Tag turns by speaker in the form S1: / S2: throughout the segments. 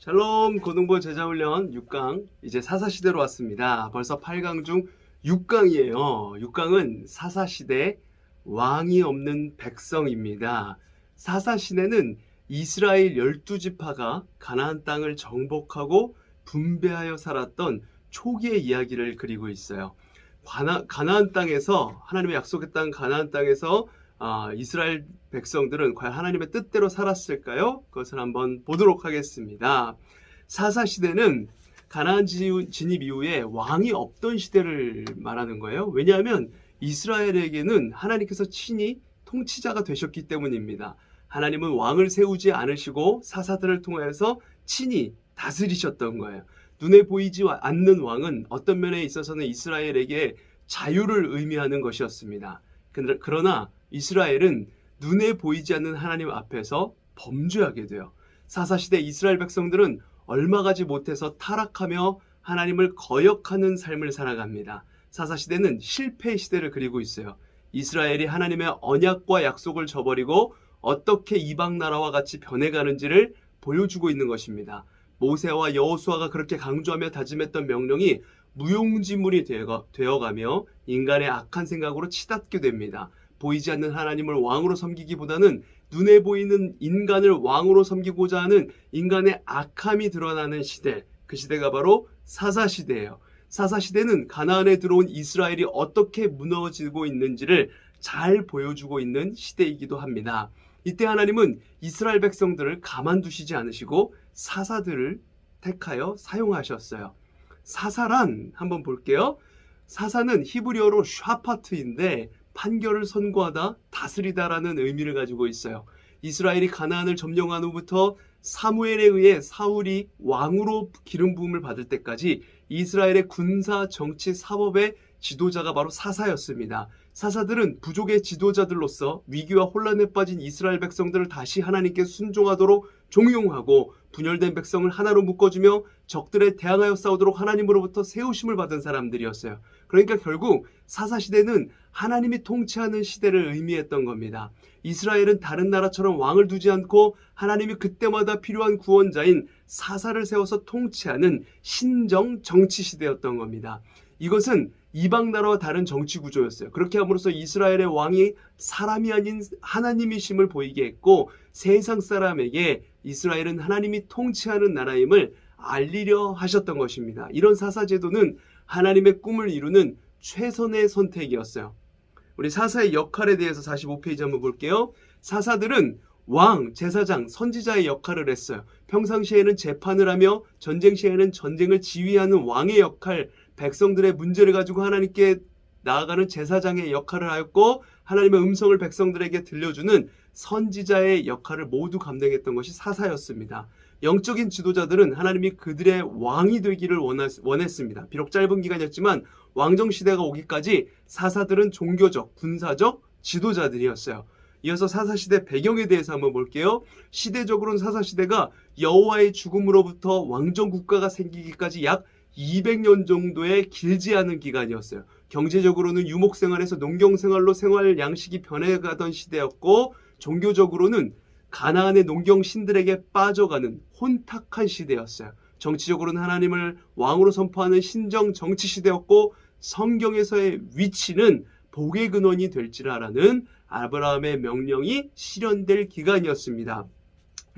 S1: 샬롬 고등부 제자훈련 6강 이제 사사시대로 왔습니다. 벌써 8강 중 6강이에요. 6강은 사사시대 왕이 없는 백성입니다. 사사시대는 이스라엘 12지파가 가나안 땅을 정복하고 분배하여 살았던 초기의 이야기를 그리고 있어요. 가나, 가나안 땅에서 하나님의 약속했던 가나안 땅에서 아, 이스라엘 백성들은 과연 하나님의 뜻대로 살았을까요? 그것을 한번 보도록 하겠습니다. 사사 시대는 가나안 지- 진입 이후에 왕이 없던 시대를 말하는 거예요. 왜냐하면 이스라엘에게는 하나님께서 친히 통치자가 되셨기 때문입니다. 하나님은 왕을 세우지 않으시고 사사들을 통해서 친히 다스리셨던 거예요. 눈에 보이지 않는 왕은 어떤 면에 있어서는 이스라엘에게 자유를 의미하는 것이었습니다. 그러- 그러나 이스라엘은 눈에 보이지 않는 하나님 앞에서 범죄하게 돼요. 사사시대 이스라엘 백성들은 얼마 가지 못해서 타락하며 하나님을 거역하는 삶을 살아갑니다. 사사시대는 실패의 시대를 그리고 있어요. 이스라엘이 하나님의 언약과 약속을 저버리고 어떻게 이방 나라와 같이 변해가는지를 보여주고 있는 것입니다. 모세와 여호수아가 그렇게 강조하며 다짐했던 명령이 무용지물이 되어가- 되어가며 인간의 악한 생각으로 치닫게 됩니다. 보이지 않는 하나님을 왕으로 섬기기보다는 눈에 보이는 인간을 왕으로 섬기고자 하는 인간의 악함이 드러나는 시대. 그 시대가 바로 사사 시대예요. 사사 시대는 가나안에 들어온 이스라엘이 어떻게 무너지고 있는지를 잘 보여주고 있는 시대이기도 합니다. 이때 하나님은 이스라엘 백성들을 가만두시지 않으시고 사사들을 택하여 사용하셨어요. 사사란 한번 볼게요. 사사는 히브리어로 샤파트인데 판결을 선고하다, 다스리다라는 의미를 가지고 있어요. 이스라엘이 가나안을 점령한 후부터 사무엘에 의해 사울이 왕으로 기름 부음을 받을 때까지 이스라엘의 군사, 정치, 사법의 지도자가 바로 사사였습니다. 사사들은 부족의 지도자들로서 위기와 혼란에 빠진 이스라엘 백성들을 다시 하나님께 순종하도록 종용하고 분열된 백성을 하나로 묶어주며 적들에 대항하여 싸우도록 하나님으로부터 세우심을 받은 사람들이었어요. 그러니까 결국 사사시대는 하나님이 통치하는 시대를 의미했던 겁니다. 이스라엘은 다른 나라처럼 왕을 두지 않고 하나님이 그때마다 필요한 구원자인 사사를 세워서 통치하는 신정 정치 시대였던 겁니다. 이것은 이방 나라와 다른 정치 구조였어요. 그렇게 함으로써 이스라엘의 왕이 사람이 아닌 하나님이심을 보이게 했고 세상 사람에게 이스라엘은 하나님이 통치하는 나라임을 알리려 하셨던 것입니다. 이런 사사 제도는 하나님의 꿈을 이루는 최선의 선택이었어요. 우리 사사의 역할에 대해서 45페이지 한번 볼게요. 사사들은 왕, 제사장, 선지자의 역할을 했어요. 평상시에는 재판을 하며 전쟁 시에는 전쟁을 지휘하는 왕의 역할, 백성들의 문제를 가지고 하나님께 나아가는 제사장의 역할을 하였고 하나님의 음성을 백성들에게 들려주는 선지자의 역할을 모두 감당했던 것이 사사였습니다. 영적인 지도자들은 하나님이 그들의 왕이 되기를 원했, 습니다 비록 짧은 기간이었지만 왕정 시대가 오기까지 사사들은 종교적, 군사적 지도자들이었어요. 이어서 사사 시대 배경에 대해서 한번 볼게요. 시대적으로는 사사 시대가 여호와의 죽음으로부터 왕정 국가가 생기기까지 약 200년 정도의 길지 않은 기간이었어요. 경제적으로는 유목 생활에서 농경 생활로 생활 양식이 변해가던 시대였고 종교적으로는 가나안의 농경 신들에게 빠져가는 혼탁한 시대였어요. 정치적으로는 하나님을 왕으로 선포하는 신정 정치 시대였고 성경에서의 위치는 복의 근원이 될지라라는 아브라함의 명령이 실현될 기간이었습니다.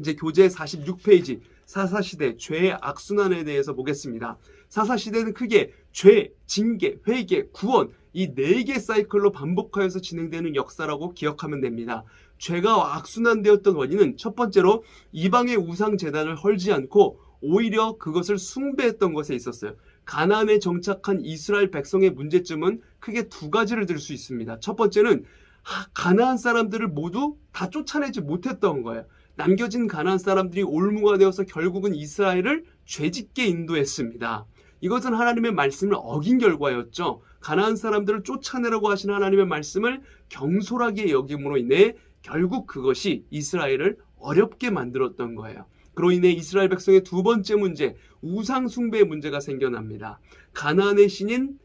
S1: 이제 교재 46페이지 사사시대 죄의 악순환에 대해서 보겠습니다. 사사시대는 크게 죄, 징계, 회개, 구원 이 네 개 사이클로 반복하여서 진행되는 역사라고 기억하면 됩니다. 죄가 악순환되었던 원인은 첫 번째로 이방의 우상 재단을 헐지 않고 오히려 그것을 숭배했던 것에 있었어요. 가나안에 정착한 이스라엘 백성의 문제점은 크게 두 가지를 들 수 있습니다. 첫 번째는 하- 가나안 사람들을 모두 다 쫓아내지 못했던 거예요. 남겨진 가나안 사람들이 올무가 되어서 결국은 이스라엘을 죄짓게 인도했습니다. 이것은 하나님의 말씀을 어긴 결과였죠. 가나안 사람들을 쫓아내라고 하신 하나님의 말씀을 경솔하게 여김으로 인해 결국 그것이 이스라엘을 어렵게 만들었던 거예요. 그로 인해 이스라엘 백성의 두 번째 문제, 우상 숭배의 문제가 생겨납니다. 가나안의 신인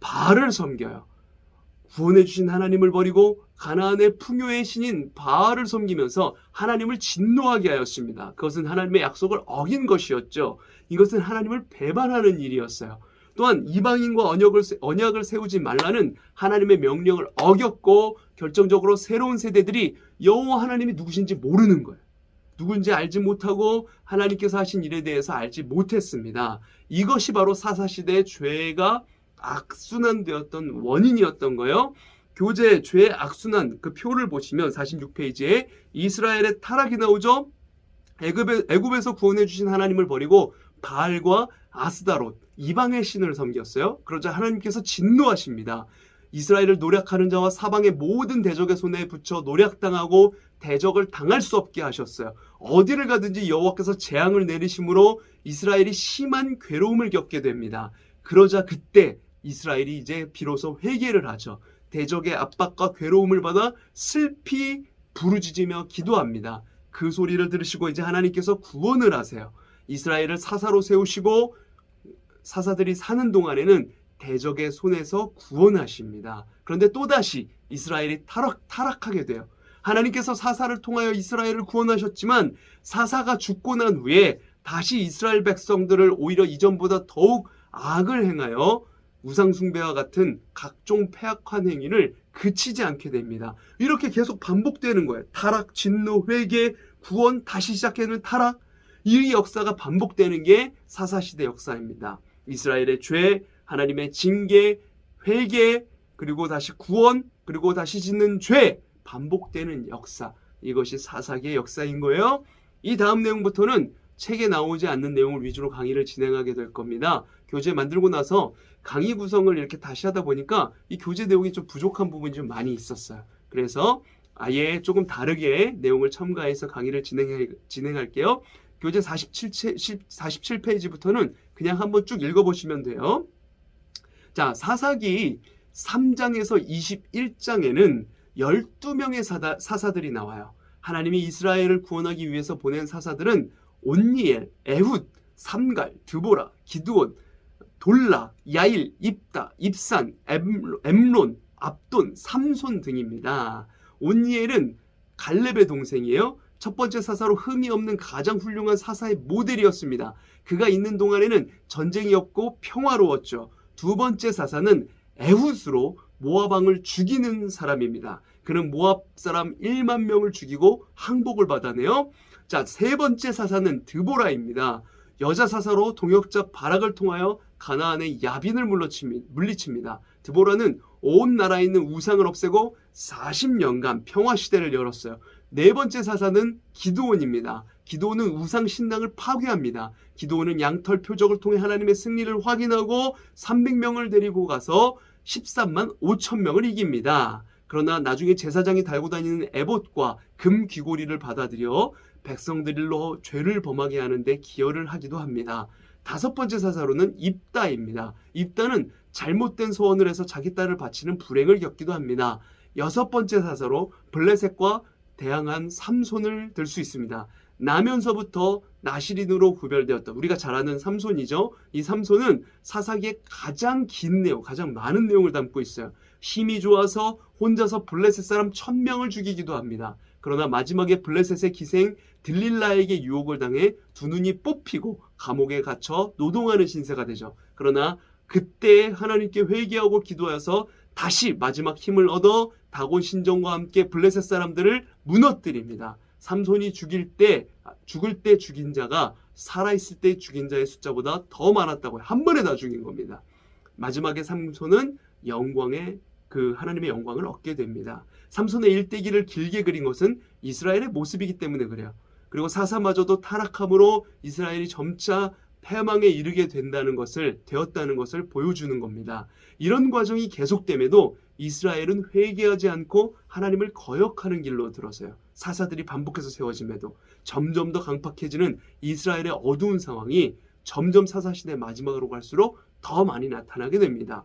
S1: 바알을 섬겨요. 구원해 주신 하나님을 버리고 가나안의 풍요의 신인 바알을 섬기면서 하나님을 진노하게 하였습니다. 그것은 하나님의 약속을 어긴 것이었죠. 이것은 하나님을 배반하는 일이었어요. 또한 이방인과 언약을, 세- 언약을 세우지 말라는 하나님의 명령을 어겼고 결정적으로 새로운 세대들이 여호와 하나님이 누구신지 모르는 거예요. 누군지 알지 못하고 하나님께서 하신 일에 대해서 알지 못했습니다. 이것이 바로 사사시대의 죄가 악순환되었던 원인이었던 거예요. 교재 죄 악순환 그 표를 보시면 46페이지에 이스라엘의 타락이 나오죠. 애굽에, 애굽에서 구원해 주신 하나님을 버리고 바알과 아스다롯 이방의 신을 섬겼어요. 그러자 하나님께서 진노하십니다. 이스라엘을 노략하는 자와 사방의 모든 대적의 손에 붙여 노략당하고 대적을 당할 수 없게 하셨어요. 어디를 가든지 여호와께서 재앙을 내리심으로 이스라엘이 심한 괴로움을 겪게 됩니다. 그러자 그때 이스라엘이 이제 비로소 회개를 하죠. 대적의 압박과 괴로움을 받아 슬피 부르짖으며 기도합니다. 그 소리를 들으시고 이제 하나님께서 구원을 하세요. 이스라엘을 사사로 세우시고 사사들이 사는 동안에는 대적의 손에서 구원하십니다. 그런데 또다시 이스라엘이 타락, 타락하게 돼요. 하나님께서 사사를 통하여 이스라엘을 구원하셨지만 사사가 죽고 난 후에 다시 이스라엘 백성들을 오히려 이전보다 더욱 악을 행하여 우상숭배와 같은 각종 폐악한 행위를 그치지 않게 됩니다. 이렇게 계속 반복되는 거예요. 타락, 진노, 회개, 구원, 다시 시작하는 타락. 이 역사가 반복되는 게 사사시대 역사입니다. 이스라엘의 죄, 하나님의 징계, 회개, 그리고 다시 구원, 그리고 다시 짓는 죄, 반복되는 역사. 이것이 사사기의 역사인 거예요. 이 다음 내용부터는 책에 나오지 않는 내용을 위주로 강의를 진행하게 될 겁니다. 교재 만들고 나서 강의 구성을 이렇게 다시 하다 보니까 이 교재 내용이 좀 부족한 부분이 좀 많이 있었어요. 그래서 아예 조금 다르게 내용을 첨가해서 강의를 진행해, 진행할게요. 교재 47, 47페이지부터는 그냥 한번 쭉 읽어보시면 돼요. 자, 사사기 3장에서 21장에는 12명의 사다, 사사들이 나와요. 하나님이 이스라엘을 구원하기 위해서 보낸 사사들은 온니엘, 에훗, 삼갈, 드보라, 기드온, 돌라, 야일, 입다, 입산, 엠- 엠론, 압돈, 삼손 등입니다. 온니엘은 갈렙의 동생이에요. 첫 번째 사사로 흠이 없는 가장 훌륭한 사사의 모델이었습니다. 그가 있는 동안에는 전쟁이 없고 평화로웠죠. 두 번째 사사는 에훗으로 모압왕을 죽이는 사람입니다. 그는 모압 사람 1만 명을 죽이고 항복을 받아내요. 자, 세 번째 사사는 드보라입니다. 여자 사사로 동역자 바락을 통하여 가나안의 야빈을 물리칩니다. 드보라는 온 나라에 있는 우상을 없애고 40년간 평화 시대를 열었어요. 네 번째 사사는 기드온입니다. 기드온은 우상 신당을 파괴합니다. 기드온은 양털 표적을 통해 하나님의 승리를 확인하고 300명을 데리고 가서 13만 5천 명을 이깁니다. 그러나 나중에 제사장이 달고 다니는 에봇과 금 귀고리를 받아들여 백성들로 죄를 범하게 하는데 기여를 하기도 합니다. 다섯 번째 사사로는 입다입니다. 입다는 잘못된 소원을 해서 자기 딸을 바치는 불행을 겪기도 합니다. 여섯 번째 사사로 블레셋과 대항한 삼손을 들 수 있습니다. 나면서부터 나시린으로 구별되었던 우리가 잘 아는 삼손이죠. 이 삼손은 사사기의 가장 긴 내용, 가장 많은 내용을 담고 있어요. 힘이 좋아서 혼자서 블레셋 사람 천 명을 죽이기도 합니다. 그러나 마지막에 블레셋의 기생 들릴라에게 유혹을 당해 두 눈이 뽑히고 감옥에 갇혀 노동하는 신세가 되죠. 그러나 그때 하나님께 회개하고 기도하여서 다시 마지막 힘을 얻어 다곤 신정과 함께 블레셋 사람들을 무너뜨립니다. 삼손이 죽일 때 죽을 때 죽인 자가 살아 있을 때 죽인 자의 숫자보다 더 많았다고요. 한 번에 다 죽인 겁니다. 마지막에 삼손은 영광의 그 하나님의 영광을 얻게 됩니다. 삼손의 일대기를 길게 그린 것은 이스라엘의 모습이기 때문에 그래요. 그리고 사사마저도 타락함으로 이스라엘이 점차 패망에 이르게 된다는 것을 되었다는 것을 보여주는 겁니다. 이런 과정이 계속됨에도 이스라엘은 회개하지 않고 하나님을 거역하는 길로 들어서요. 사사들이 반복해서 세워짐에도 점점 더 강팍해지는 이스라엘의 어두운 상황이 점점 사사시대 마지막으로 갈수록 더 많이 나타나게 됩니다.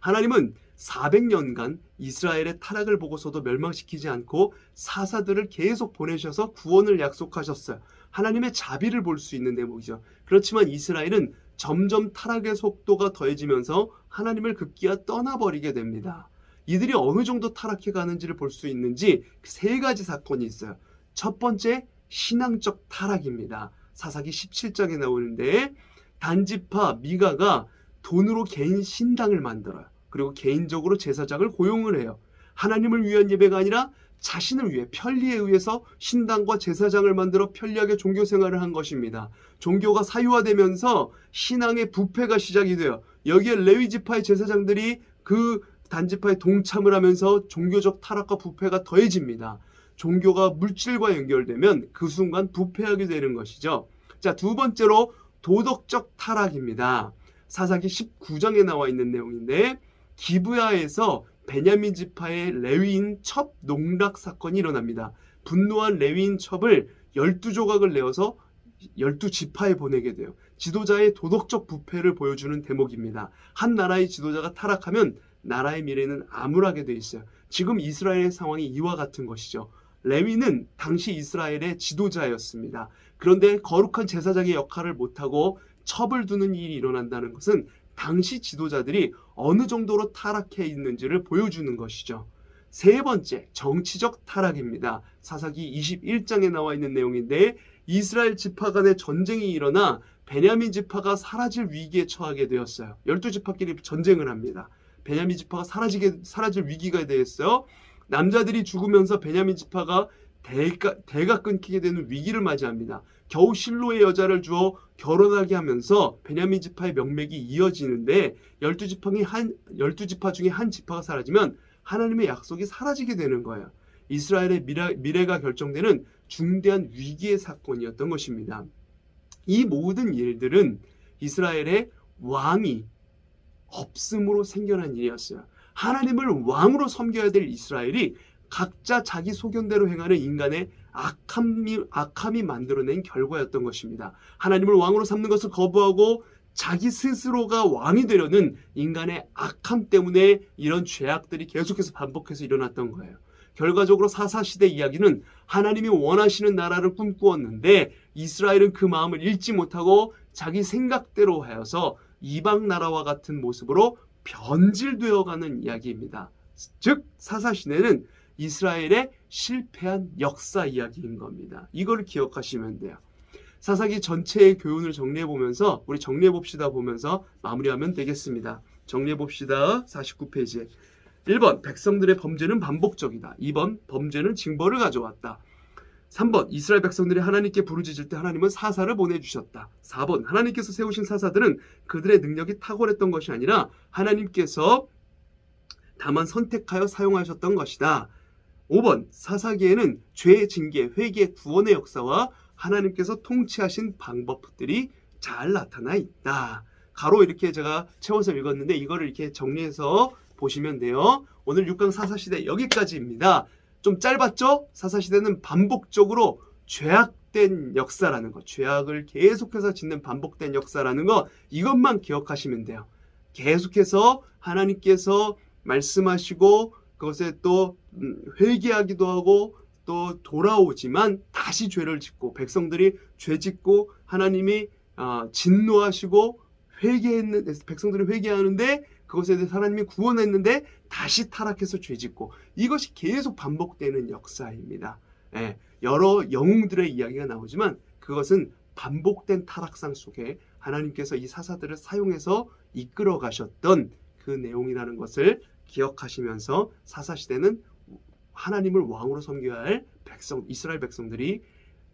S1: 하나님은 400년간 이스라엘의 타락을 보고서도 멸망시키지 않고 사사들을 계속 보내셔서 구원을 약속하셨어요. 하나님의 자비를 볼 수 있는 대목이죠. 그렇지만 이스라엘은 점점 타락의 속도가 더해지면서 하나님을 급기야 떠나버리게 됩니다. 이들이 어느 정도 타락해 가는지를 볼 수 있는지 세 가지 사건이 있어요. 첫 번째 신앙적 타락입니다. 사사기 17장에 나오는데 단지파 미가가 돈으로 개인 신당을 만들어요. 그리고 개인적으로 제사장을 고용을 해요. 하나님을 위한 예배가 아니라 자신을 위해 편리에 의해서 신당과 제사장을 만들어 편리하게 종교 생활을 한 것입니다. 종교가 사유화되면서 신앙의 부패가 시작이 돼요. 여기에 레위 지파의 제사장들이 그 단지파에 동참을 하면서 종교적 타락과 부패가 더해집니다. 종교가 물질과 연결되면 그 순간 부패하게 되는 것이죠. 자, 두 번째로 도덕적 타락입니다. 사사기 19장에 나와 있는 내용인데 기브야에서 베냐민 지파의 레위인 첩 농락 사건이 일어납니다. 분노한 레위인 첩을 12조각을 내어서 12지파에 보내게 돼요. 지도자의 도덕적 부패를 보여주는 대목입니다. 한 나라의 지도자가 타락하면 나라의 미래는 암울하게 돼 있어요. 지금 이스라엘의 상황이 이와 같은 것이죠. 레위는 당시 이스라엘의 지도자였습니다. 그런데 거룩한 제사장의 역할을 못하고 첩을 두는 일이 일어난다는 것은 당시 지도자들이 어느 정도로 타락해 있는지를 보여주는 것이죠. 세 번째, 정치적 타락입니다. 사사기 21장에 나와 있는 내용인데 이스라엘 지파 간의 전쟁이 일어나 베냐민 지파가 사라질 위기에 처하게 되었어요. 열두 지파끼리 전쟁을 합니다. 베냐민 지파가 사라지게 사라질 위기가 되었어요. 남자들이 죽으면서 베냐민 지파가 대가, 대가 끊기게 되는 위기를 맞이합니다. 겨우 실로의 여자를 주어 결혼하게 하면서 베냐민 지파의 명맥이 이어지는데 열두 지파의 한 열두 지파 중에 한 지파가 사라지면 하나님의 약속이 사라지게 되는 거예요. 이스라엘의 미래, 미래가 결정되는 중대한 위기의 사건이었던 것입니다. 이 모든 일들은 이스라엘의 왕이 없음으로 생겨난 일이었어요. 하나님을 왕으로 섬겨야 될 이스라엘이 각자 자기 소견대로 행하는 인간의 악함이, 악함이 만들어낸 결과였던 것입니다. 하나님을 왕으로 삼는 것을 거부하고 자기 스스로가 왕이 되려는 인간의 악함 때문에 이런 죄악들이 계속해서 반복해서 일어났던 거예요. 결과적으로 사사시대 이야기는 하나님이 원하시는 나라를 꿈꾸었는데 이스라엘은 그 마음을 잃지 못하고 자기 생각대로 하여서 이방 나라와 같은 모습으로 변질되어 가는 이야기입니다. 즉 사사시대는 이스라엘의 실패한 역사 이야기인 겁니다. 이걸 기억하시면 돼요. 사사기 전체의 교훈을 정리해 보면서 우리 정리해 봅시다 보면서 마무리하면 되겠습니다. 정리해 봅시다. 49페이지에 1번 백성들의 범죄는 반복적이다. 2번 범죄는 징벌을 가져왔다. 3번 이스라엘 백성들이 하나님께 부르짖을 때 하나님은 사사를 보내주셨다. 4번 하나님께서 세우신 사사들은 그들의 능력이 탁월했던 것이 아니라 하나님께서 다만 선택하여 사용하셨던 것이다. 5번 사사기에는 죄의 징계, 회개, 구원의 역사와 하나님께서 통치하신 방법들이 잘 나타나 있다. 가로 이렇게 제가 채워서 읽었는데 이거를 이렇게 정리해서 보시면 돼요. 오늘 6강 사사시대 여기까지입니다. 좀 짧았죠? 사사시대는 반복적으로 죄악된 역사라는 것, 죄악을 계속해서 짓는 반복된 역사라는 것, 이것만 기억하시면 돼요. 계속해서 하나님께서 말씀하시고 그것에 또 음, 회개하기도 하고 또 돌아오지만 다시 죄를 짓고 백성들이 죄 짓고 하나님이 어, 진노하시고 회개했는 백성들이 회개하는데 그것에 대해 하나님이 구원했는데 다시 타락해서 죄 짓고 이것이 계속 반복되는 역사입니다. 예, 여러 영웅들의 이야기가 나오지만 그것은 반복된 타락상 속에 하나님께서 이 사사들을 사용해서 이끌어 가셨던 그 내용이라는 것을 기억하시면서 사사시대는 하나님을 왕으로 섬겨야 할 백성, 이스라엘 백성들이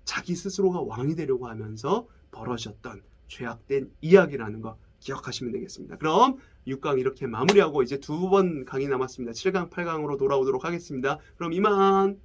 S1: 자기 스스로가 왕이 되려고 하면서 벌어졌던 죄악된 이야기라는 거 기억하시면 되겠습니다. 그럼 6강 이렇게 마무리하고 이제 두 번 강의 남았습니다. 7강, 8강으로 돌아오도록 하겠습니다. 그럼 이만!